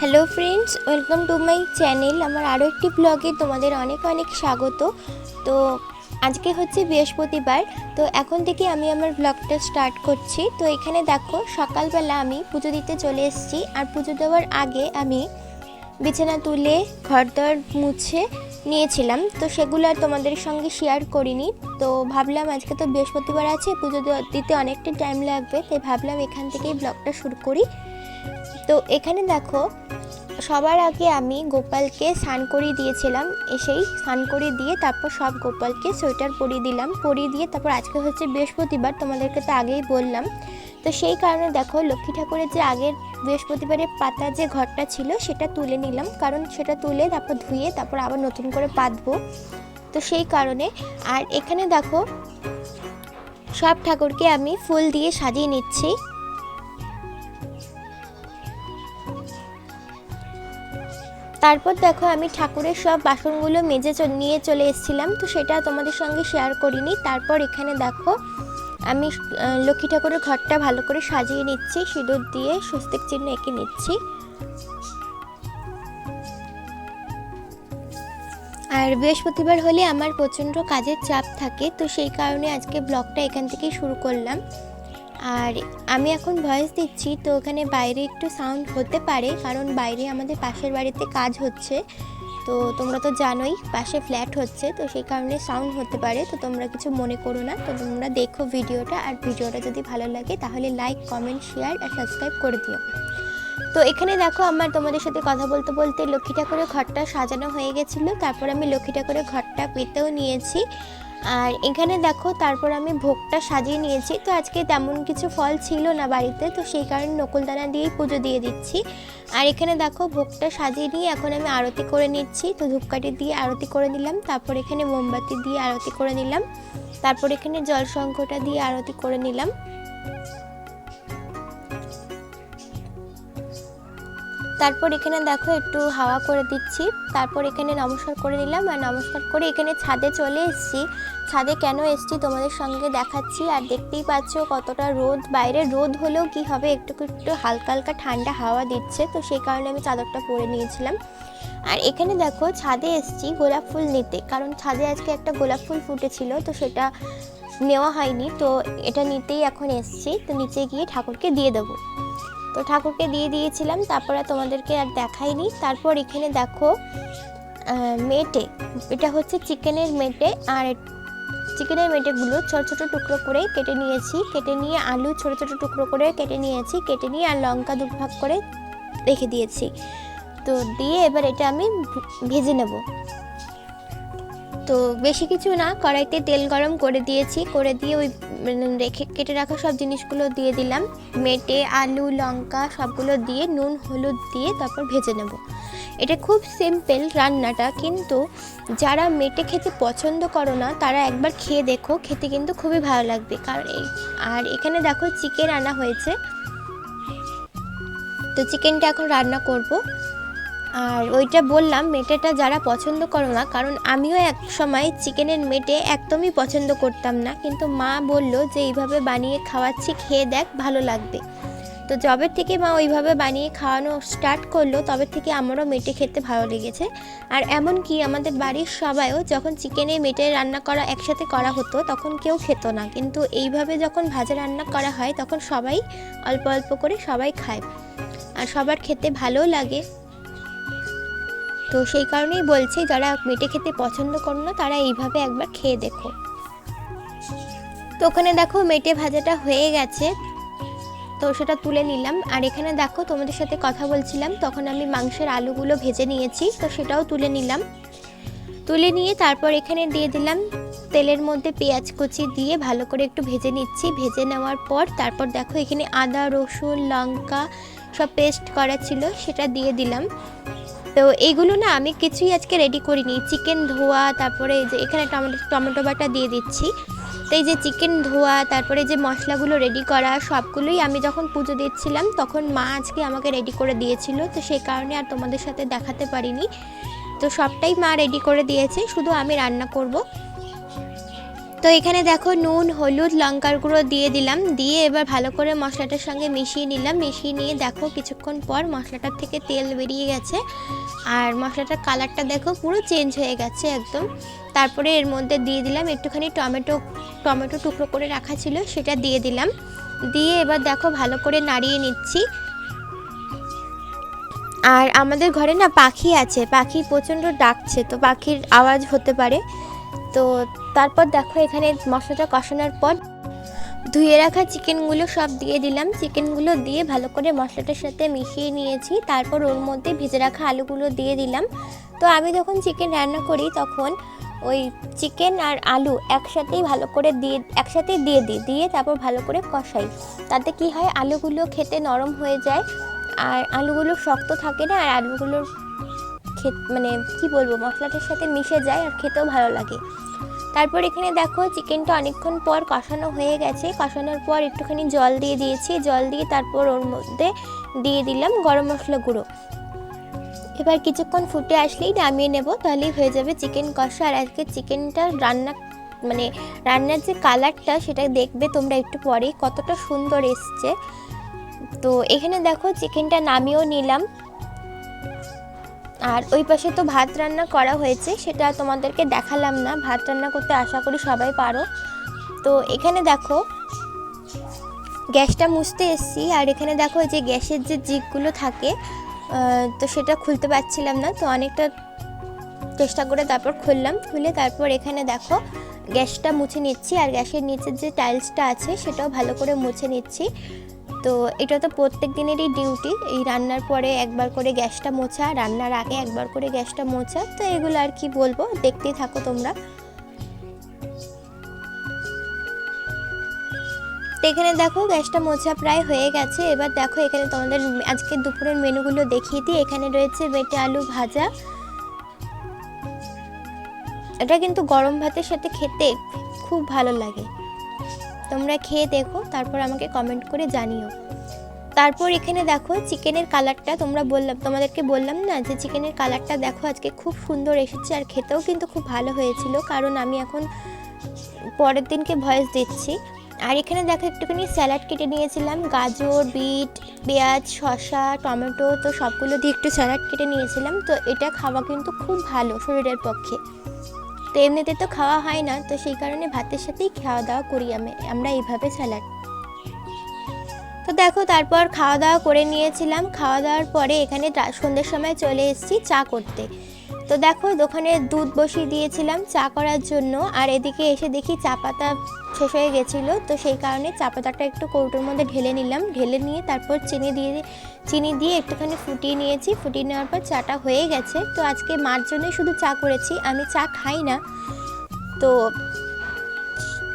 Hello friends welcome to my channel আমার আরও একটি ব্লগে তোমাদের অনেক অনেক স্বাগত। তো আজকে হচ্ছে বৃহস্পতিবার। তো এখন থেকে আমি আমার ব্লগটা স্টার্ট করছি। তো এখানে দেখো, সকালবেলা আমি পুজো দিতে চলে এসেছি। আর পুজো দেওয়ার আগে আমি বিছানা তুলে ঘরদর মুছে নিয়েছিলাম। তো সেগুলো আর তোমাদের সঙ্গে শেয়ার করিনি। তো ভাবলাম আজকে তো বৃহস্পতিবার আছে, পুজো দিতে অনেকটা টাইম লাগবে। তাই ভাবলাম এখান থেকেই ব্লগটা শুরু করি। তো এখানে দেখো, সবার আগে আমি গোপালকে স্নান করিয়ে দিয়েছিলাম, এসেই স্নান করিয়ে দিয়ে তারপর সব গোপালকে সোয়েটার পরিয়ে দিলাম, পরিয়ে দিয়ে তারপর আজকে হচ্ছে বৃহস্পতিবার, তোমাদেরকে তো আগেই বললাম। তো সেই কারণে দেখো, লক্ষ্মী ঠাকুরের যে আগের বৃহস্পতিবারের পাতা যে ঘরটা ছিল, সেটা তুলে নিলাম, কারণ সেটা তুলে তারপর ধুয়ে তারপর আবার নতুন করে পাতবো তো সেই কারণে, আর এখানে দেখো, সব ঠাকুরকে আমি ফুল দিয়ে সাজিয়ে নিচ্ছি। তারপর দেখো আমি ঠাকুরের সব বাসনগুলো মেজে নিয়ে চলে এসেছিলাম, তো সেটা তোমাদের সঙ্গে শেয়ার করিনি। তারপর এখানে দেখো, আমি লক্ষ্মী ঠাকুরের ঘরটা ভালো করে সাজিয়ে নিচ্ছি, সিঁদুর দিয়ে স্বস্তিক চিহ্ন এঁকে নিচ্ছি। আর বৃহস্পতিবার হলে আমার প্রচণ্ড কাজের চাপ থাকে, তো সেই কারণে আজকে ব্লগটা এখান থেকেই শুরু করলাম। আর আমি এখন ভয়েস দিচ্ছি, তো ওখানে বাইরে একটু সাউন্ড হতে পারে, কারণ বাইরে আমাদের পাশের বাড়িতে কাজ হচ্ছে। তো তোমরা তো জানোই, পাশে ফ্ল্যাট হচ্ছে, তো সেই কারণে সাউন্ড হতে পারে, তো তোমরা কিছু মনে করো না। তো তোমরা দেখো ভিডিওটা আর ভিডিওটা যদি ভালো লাগে, তাহলে লাইক কমেন্ট শেয়ার আর সাবস্ক্রাইব করে দিও। তো এখানে দেখো আমার তোমাদের সাথে কথা বলতে বলতে লক্ষ্মী ঠাকুরের ঘরটা সাজানো হয়ে গেছিল, তারপর আমি লক্ষ্মী ঠাকুরের ঘরটা পেতেও নিয়েছি। আর এখানে দেখো তারপর আমি ভোগটা সাজিয়ে নিয়েছি, তো আজকে তেমন কিছু ফল ছিল না বাড়িতে, তো সেই কারণে নকুলদানা দিয়েই পুজো দিয়ে দিচ্ছি। আর এখানে দেখো ভোগটা সাজিয়ে নিয়ে এখন আমি আরতি করে নিচ্ছি, তো ধূপকাঠি দিয়ে আরতি করে নিলাম, তারপর এখানে মোমবাতি দিয়ে আরতি করে নিলাম, তারপর এখানে জল শঙ্খটা দিয়ে আরতি করে নিলাম। তারপর এখানে দেখো একটু হাওয়া করে দিচ্ছি। তারপর এখানে নমস্কার করে নিলাম আর নমস্কার করে এখানে ছাদে চলে এসেছি। ছাদে কেন এসেছি তোমাদের সঙ্গে দেখাচ্ছি। আর দেখতেই পাচ্ছ কতটা রোদ। বাইরে রোদ হলেও কি হবে? একটু একটু হালকা হালকা ঠান্ডা হাওয়া দিচ্ছে। তো সেই কারণে আমি চাদরটা পরে নিয়েছিলাম। আর এখানে দেখো ছাদে এসেছি গোলাপ ফুল নিতে। কারণ ছাদে আজকে একটা গোলাপ ফুল ফুটেছিল, তো সেটা নেওয়া হয়নি। তো এটা নিতেই এখন এসেছি। তো নিচে গিয়ে ঠাকুরকে দিয়ে দেবো। তো ঠাকুরকে দিয়ে দিয়েছিলাম, তারপরে তোমাদেরকে আর দেখাইনি। তারপর এখানে দেখো মেটে, এটা হচ্ছে চিকেনের মেটে, আর চিকেনের মেটেগুলো ছোট ছোট টুকরো করে কেটে নিয়েছি। কেটে নিয়ে আলু ছোট ছোট টুকরো করে কেটে নিয়েছি, কেটে নিয়ে আর লঙ্কা দু ভাগ করে রেখে দিয়েছি। তো দিয়ে এবার এটা আমি ভেজে নেব। তো বেশি কিছু না, কড়াইতে তেল গরম করে দিয়েছি, করে দিয়ে ওই মানে রেখে, কেটে রাখা সব জিনিসগুলো দিয়ে দিলাম। মেটে, আলু, লঙ্কা সবগুলো দিয়ে নুন, হলুদ দিয়ে তারপর ভেজে নেব। এটা খুব সিম্পল রান্নাটা, কিন্তু যারা মেটে খেতে পছন্দ করো না, তারা একবার খেয়ে দেখো, খেতে কিন্তু খুবই ভালো লাগবে। কারণ এই, আর এখানে দেখো চিকেন আনা হয়েছে। তো চিকেনটা এখন রান্না করব। আর ওইটা বললাম, মেটেটা যারা পছন্দ করো না, কারণ আমিও এক সময় চিকেনের মেটে একদমই পছন্দ করতাম না, কিন্তু মা বলল যে এইভাবে বানিয়ে খাওয়াচ্ছি, খেয়ে দেখ, ভালো লাগবে। তো জবের থেকে মা ওইভাবে বানিয়ে খাওয়ানো স্টার্ট করল, তবে থেকে আমারও মেটে খেতে ভালো লেগেছে। আর এমন কি আমাদের বাড়ির সবাইও যখন চিকেনে মেটে রান্না করা একসাথে করা হতো, তখন কেউ খেত না। কিন্তু এইভাবে যখন ভাজা রান্না করা হয়, তখন সবাই অল্প অল্প করে সবাই খায়। আর সবার খেতে ভালোও লাগে। তো সেই কারণেই বলছি, যারা মেটে খেতে পছন্দ করো না, তারা এইভাবে একবার খেয়ে দেখো। তো ওখানে দেখো মেটে ভাজাটা হয়ে গেছে। তো সেটা তুলে নিলাম। আর এখানে দেখো তোমাদের সাথে কথা বলছিলাম, তখন আমি মাংসের আলুগুলো ভেজে নিয়েছি, তো সেটাও তুলে নিলাম। তুলে নিয়ে তারপর এখানে দিয়ে দিলাম তেলের মধ্যে পেঁয়াজ কুচি দিয়ে ভালো করে একটু ভেজে নিচ্ছি। ভেজে নেওয়ার পর তারপর দেখো এখানে আদা, রসুন, লঙ্কা সব পেস্ট করা ছিল, সেটা দিয়ে দিলাম। তো এইগুলো না আমি কিছুই আজকে রেডি করিনি। চিকেন ধোয়া, তারপরে যে এখানে টমেটো টমেটো বাটা দিয়ে দিচ্ছি। তো এই যে চিকেন ধোয়া, তারপরে যে মশলাগুলো রেডি করা, সবগুলোই আমি যখন পুজো দিচ্ছিলাম, তখন মা আজকে আমাকে রেডি করে দিয়েছিল। তো সেই কারণে আর তোমাদের সাথে দেখাতে পারিনি। তো সবটাই মা রেডি করে দিয়েছে, শুধু আমি রান্না করব। তো এখানে দেখো নুন, হলুদ, লঙ্কার গুঁড়ো দিয়ে দিলাম। দিয়ে এবার ভালো করে মশলাটার সঙ্গে মিশিয়ে নিলাম। মিশিয়ে নিয়ে দেখো কিছুক্ষণ পর মশলাটার থেকে তেল বেরিয়ে গেছে। আর মশলাটার কালারটা দেখো পুরো চেঞ্জ হয়ে গেছে একদম। তারপরে এর মধ্যে দিয়ে দিলাম একটুখানি টমেটো টমেটো টুকরো করে রাখা ছিল, সেটা দিয়ে দিলাম। দিয়ে এবার দেখো ভালো করে নাড়িয়ে নিচ্ছি। আর আমাদের ঘরে না পাখি আছে, পাখি প্রচণ্ড ডাকছে, তো পাখির আওয়াজ হতে পারে। তো তারপর দেখো এখানে মশলাটা কষানোর পর ধুয়ে রাখা চিকেনগুলো সব দিয়ে দিলাম। চিকেনগুলো দিয়ে ভালো করে মশলাটার সাথে মিশিয়ে নিয়েছি। তারপর ওর মধ্যে ভেজে রাখা আলুগুলো দিয়ে দিলাম। তো আমি যখন চিকেন রান্না করি তখন ওই চিকেন আর আলু একসাথেই ভালো করে দিয়ে একসাথেই দিয়ে দিই। দিয়ে তারপর ভালো করে কষাই। তাতে কি হয়? আলুগুলো খেতে নরম হয়ে যায়। আর আলুগুলো শক্ত থাকে না? আর আলুগুলোর মানে কি বলব? মশলাটার সাথে মিশে যায় আর খেতেও ভালো লাগে। তারপর এখানে দেখো চিকেনটা অনেকক্ষণ পর কষানো হয়ে গেছে। কষানোর পর একটুখানি জল দিয়ে দিয়েছি। জল দিয়ে তারপর ওর মধ্যে দিয়ে দিলাম গরম মশলা গুঁড়ো। এবার কিছুক্ষণ ফুটে আসলেই নামিয়ে নেব, তাহলেই হয়ে যাবে চিকেন কষা। আর আজকে চিকেনটা রান্না মানে রান্নার যে কালারটা সেটা দেখবে তোমরা একটু পরেই কতটা সুন্দর এসছে। তো এখানে দেখো চিকেনটা নামিয়েও নিলাম। আর ওই পাশে তো ভাত রান্না করা হয়েছে, সেটা তোমাদেরকে দেখালাম না। ভাত রান্না করতে আশা করি সবাই পারো। তো এখানে দেখো, গ্যাসটা মুছতে এসছি, আর এখানে দেখো যে গ্যাসের যে জিকগুলো থাকে তো সেটা খুলতে পারছিলাম না, তো অনেকটা চেষ্টা করে তারপর খুললাম, খুলে তারপর এখানে দেখো গ্যাসটা মুছে নিচ্ছি, আর গ্যাসের নিচের যে টাইলসটা আছে, সেটাও ভালো করে মুছে নিচ্ছি। তো এটা তো প্রত্যেক দিনেরই ডিউটি এই রান্নার পরে একবার করে গ্যাসটা মোছা, রান্নার আগে একবার করে গ্যাসটা মোছা, তো এগুলো আর কি বলব, দেখতেই থাকো তোমরা। তো এখানে দেখো গ্যাসটা মোছা প্রায় হয়ে গেছে, এবার দেখো এখানে তোমাদের আজকে দুপুরের মেনুগুলো দেখিয়ে দিই, এখানে রয়েছে বেটে আলু ভাজা। এটা কিন্তু গরম ভাতের সাথে খেতে খুব ভালো লাগে। তোমরা খেয়ে দেখো, তারপর আমাকে কমেন্ট করে জানিও। তারপর এখানে দেখো, চিকেনের কালারটা তোমরা বললাম, তোমাদেরকে বললাম না যে চিকেনের কালারটা দেখো, আজকে খুব সুন্দর এসেছে আর খেতেও কিন্তু খুব ভালো হয়েছিল, কারণ আমি এখন পরের দিনকে ভয়েস দিচ্ছি। আর এখানে দেখো, একটুখানি স্যালাড কেটে নিয়েছিলাম, গাজর, বিট, পেঁয়াজ, শসা, টমেটো, তো সবগুলো দিয়ে একটু স্যালাড কেটে নিয়েছিলাম, তো এটা খাওয়া কিন্তু খুব ভালো শরীরের পক্ষে। তো এমনিতে তো খাওয়া হয় না, তো সেই কারণে ভাতের সাথেই খাওয়া দাওয়া করি আমি, আমরা এইভাবে স্যালাড তো দেখো, তারপর খাওয়া দাওয়া করে নিয়েছিলাম। খাওয়া দাওয়ার পরে এখানে সন্ধ্যের সময় চলে এসেছি চা করতে। তো দেখো, দোকানে দুধ বসিয়ে দিয়েছিলাম চা করার জন্য, আর এদিকে এসে দেখি চা পাতা শেষ হয়ে গেছিল, তো সেই কারণে চা পাতাটা একটু কৌটোর মধ্যে ঢেলে নিলাম, ঢেলে নিয়ে তারপর চিনি দিয়ে চিনি দিয়ে একটুখানি ফুটিয়ে নিয়েছি, ফুটিয়ে নেওয়ার পর চাটা হয়ে গেছে। তো আজকে মার জন্য শুধু চা করেছি, আমি চা খাই না। তো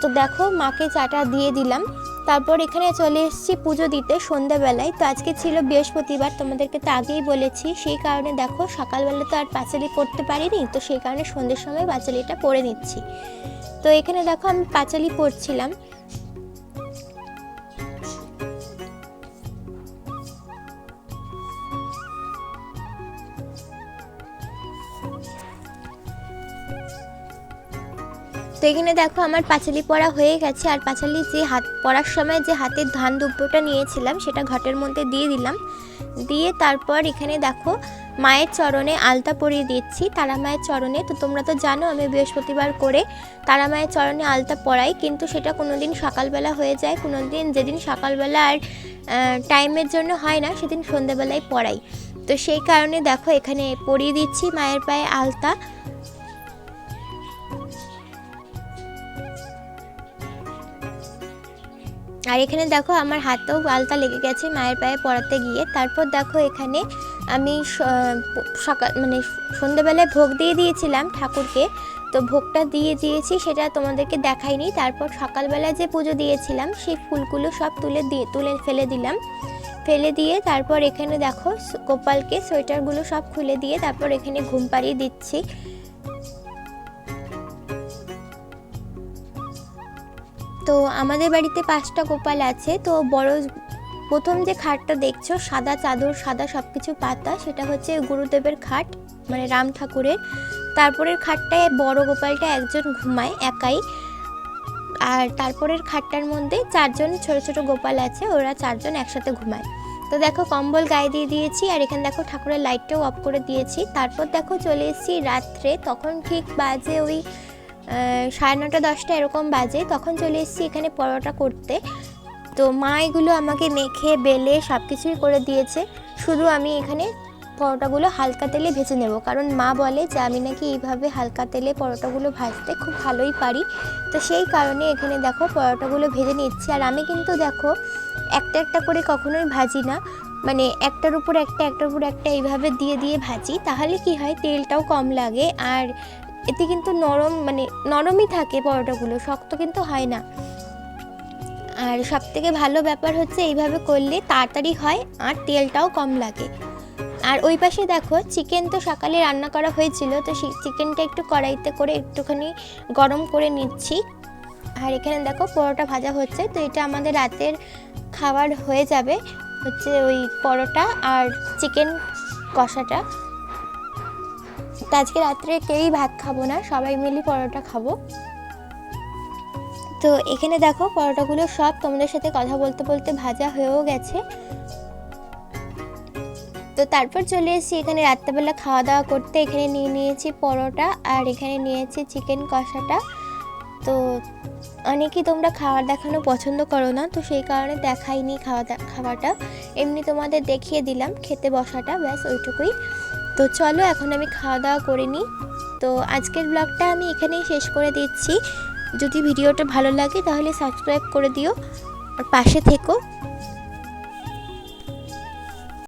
তো দেখো, মাকে চাটা দিয়ে দিলাম। তারপর এখানে চলে এসেছি পুজো দিতে সন্ধ্যাবেলায়। তো আজকে ছিল বৃহস্পতিবার, তোমাদেরকে তো আগেই বলেছি। সেই কারণে দেখো, সকালবেলা তো আর পাঁচালি পড়তে পারিনি, তো সেই কারণে সন্ধ্যের সময় পাঁচালিটা পরে নিচ্ছি। তো এখানে দেখো আমি পাঁচালি পড়ছিলাম। তো এখানে দেখো আমার পাঁচালি পড়া হয়ে গেছে। আর পাঁচালি যে হাত, পড়ার সময় যে হাতের ধান দুব্যটা নিয়েছিলাম, সেটা ঘটের মধ্যে দিয়ে দিলাম। দিয়ে তারপর এখানে দেখো মায়ের চরণে আলতা পরিয়ে দিচ্ছি। তারা মায়ের চরণে, তো তোমরা তো জানো আমি বৃহস্পতিবার করে তারা মায়ের চরণে আলতা পরাই, কিন্তু সেটা কোনো দিন সকালবেলা হয়ে যায় কোনো দিন যেদিন সকালবেলা আর টাইমের জন্য হয় না, সেদিন সন্ধ্যেবেলায় পড়াই তো সেই কারণে দেখো এখানে পরিয়ে দিচ্ছি মায়ের পায়ে আলতা। আর এখানে দেখো আমার হাতেও আলতা লেগে গেছে মায়ের পায়ে পড়াতে গিয়ে। তারপর দেখো এখানে আমি সকাল মানে সন্ধ্যেবেলায় ভোগ দিয়ে দিয়েছিলাম ঠাকুরকে। তো ভোগটা দিয়ে দিয়েছি, সেটা তোমাদেরকে দেখাইনি। তারপর সকালবেলা যে পুজো দিয়েছিলাম, সেই ফুলগুলো সব তুলে দিয়ে, তুলে ফেলে দিলাম। ফেলে দিয়ে তারপর এখানে দেখো গোপালকে সোয়েটারগুলো সব খুলে দিয়ে তারপর এখানে ঘুম পাড়িয়ে দিচ্ছি। তো আমাদের বাড়িতে পাঁচটা গোপাল আছে, তো বড় প্রথম যে খাটটা দেখছ, সাদা চাদর, সাদা সব কিছু পাতা, সেটা হচ্ছে গুরুদেবের খাট মানে রাম ঠাকুরের। তারপরের খাটটায় বড় গোপালটা একজন ঘুমায় একাই। আর তারপরের খাটটার মধ্যে চারজন ছোট ছোট গোপাল আছে, ওরা চারজন একসাথে ঘুমায়। তো দেখো কম্বল গায়ে দিয়ে দিয়েছি, আর এখানে দেখো ঠাকুরের লাইটটাও অফ করে দিয়েছি। তারপর দেখো চলে এসেছি রাত্রে, তখন ঠিক বাজে ওই সাড়ে নটা, দশটা এরকম বাজে। তখন চলে এসেছি এখানে পরোটা করতে। তো মা এগুলো আমাকে মেখে, বেলে সব কিছুই করে দিয়েছে। শুধু আমি এখানে পরোটাগুলো হালকা তেলে ভেজে নেব। কারণ মা বলে যে আমি নাকি এইভাবে হালকা তেলে পরোটাগুলো ভাজতে খুব ভালোই পারি। তো সেই কারণে এখানে দেখো পরোটাগুলো ভেজে নিচ্ছি। আর আমি কিন্তু দেখো একটা একটা করে কখনোই ভাজি না। মানে একটার উপর একটা, একটার উপর একটা এইভাবে দিয়ে দিয়ে ভাজি। তাহলে কি হয়, তেলটাও কম লাগে। আর এতে কিন্তু নরম মানে নরমই থাকে পরোটাগুলো, শক্ত কিন্তু হয় না। আর সব থেকে ভালো ব্যাপার হচ্ছে এইভাবে করলে তাড়াতাড়ি হয় আর তেলটাও কম লাগে। আর ওই পাশে দেখো চিকেন তো সকালে রান্না করা হয়েছিল, তো সেই চিকেনটা একটু কড়াইতে করে একটুখানি গরম করে নিচ্ছি। আর এখানে দেখো, পরোটা ভাজা হচ্ছে, তো এটা আমাদের রাতের খাবার হয়ে যাবে। হচ্ছে ওই পরোটা আর চিকেন কষাটা। তো আজকে রাত্রে কেউই ভাত খাব না, সবাই মিলে পরোটা খাব। তো এখানে দেখো পরোটাগুলো সব তোমাদের সাথে কথা বলতে বলতে ভাজা হয়েও গেছে। তো তারপর চলে এসেছি এখানে রাত্রেবেলা খাওয়া দাওয়া করতে। এখানে নিয়ে নিয়েছি পরোটা আর এখানে নিয়েছি চিকেন কষাটা। তো অনেকেই তোমরা খাবার দেখানো পছন্দ করো না, তো সেই কারণে দেখাইনি খাওয়া খাওয়াটা। এমনি তোমাদের দেখিয়ে দিলাম খেতে বসাটা, ব্যাস ওইটুকুই। তো চলো এখন আমি খাওয়া দাওয়া করে নিই। তো আজকের ব্লগটা আমি এখানেই শেষ করে দিচ্ছি। যদি ভিডিওটা ভালো লাগে তাহলে সাবস্ক্রাইব করে দিও। আর পাশে থেকো।